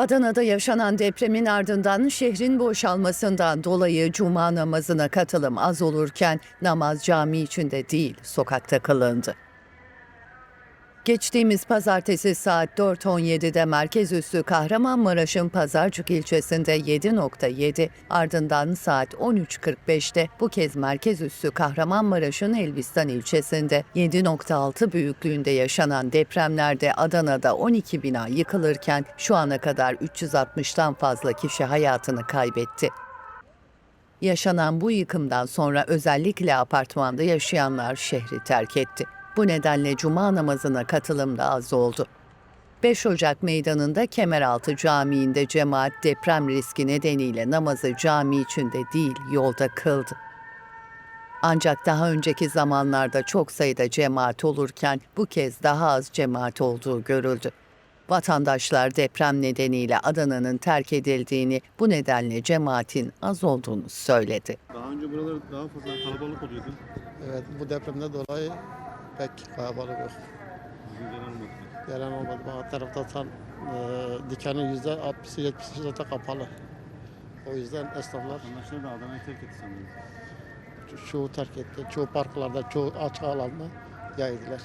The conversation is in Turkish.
Adana'da yaşanan depremin ardından şehrin boşalmasından dolayı cuma namazına katılım az olurken namaz cami içinde değil sokakta kılındı. Geçtiğimiz pazartesi saat 4.17'de merkez üssü Kahramanmaraş'ın Pazarcık ilçesinde 7.7 ardından saat 13.45'te bu kez merkez üssü Kahramanmaraş'ın Elbistan ilçesinde 7.6 büyüklüğünde yaşanan depremlerde Adana'da 12 bina yıkılırken şu ana kadar 360'tan fazla kişi hayatını kaybetti. Yaşanan bu yıkımdan sonra özellikle apartmanda yaşayanlar şehri terk etti. Bu nedenle cuma namazına katılım da az oldu. 5 Ocak meydanında Kemeraltı Camii'nde cemaat deprem riski nedeniyle namazı cami içinde değil yolda kıldı. Ancak daha önceki zamanlarda çok sayıda cemaat olurken bu kez daha az cemaat olduğu görüldü. Vatandaşlar deprem nedeniyle Adana'nın terk edildiğini, bu nedenle cemaatin az olduğunu söyledi. Daha önce buralar daha fazla kalabalık oluyordu. Evet bu depremden dolayı pek kalabalık yok. Gelen olmadı. Gelen olmadı. Bak tarafta tam e, dükkanın yüzde 60'ı 70'i zaten kapalı. O yüzden esnaflar Vatandaşlar da Adana'yı terk etti sanırım. çoğu terk etti. Çoğu parklarda, çoğu açık alanda yaydılar.